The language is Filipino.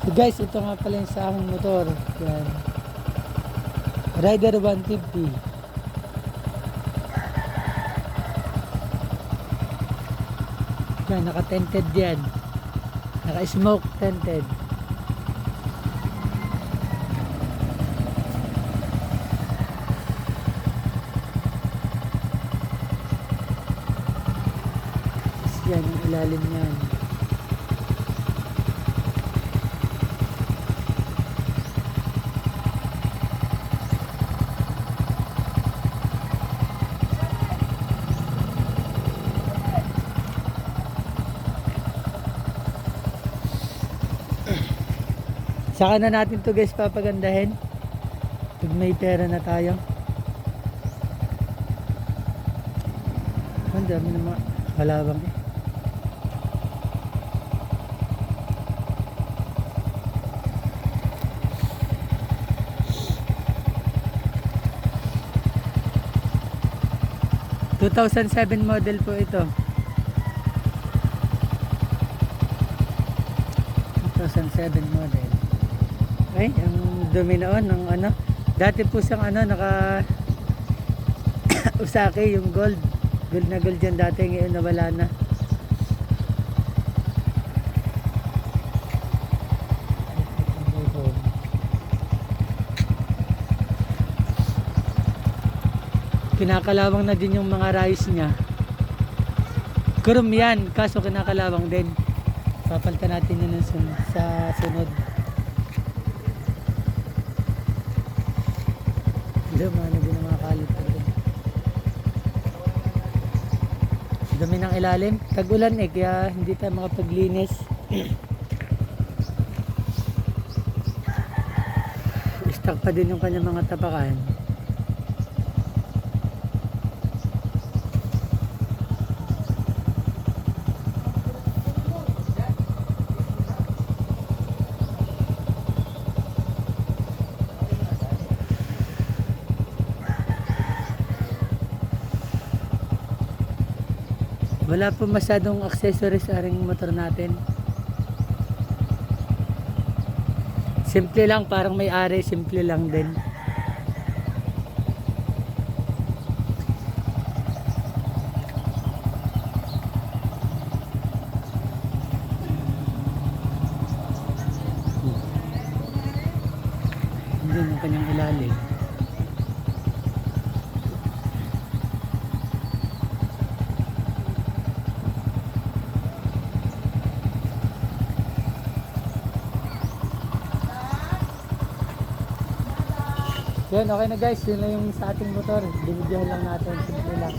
So guys, ito nga pala yung sa aking motor. Yan. Rider 150. Yan, naka-tented yan. Naka-smoke tented. Yan, yung ilalim niyan. Saka na natin to guys papagandahin. Pag may pera na tayo. Ang dami ng mga kalabang eh. ...2007 model po ito. 2007 model. Ay, ang dumi noon ng ano. Dati po siyang ano, naka Usaki yung gold. Gold na gold yan dati, ngayon nawala na. Kinakalawang na din yung mga rice niya. Kurum yan, kaso kinakalawang din. Papalitan natin yun sa sunod. Din ang mga kalitan din. Dumi ng ilalim. Tag-ulan eh, kaya hindi tayo makapaglinis. Stuck pa din yung kanyang mga tapakan. Wala po masyadong accessories sa aring motor natin. Simple lang, parang may ari, simple lang din. Hindi yung kanyang ilalim. Yan, okay na guys. Yun lang yung sa ating motor. Binigyan lang natin. Simple lang.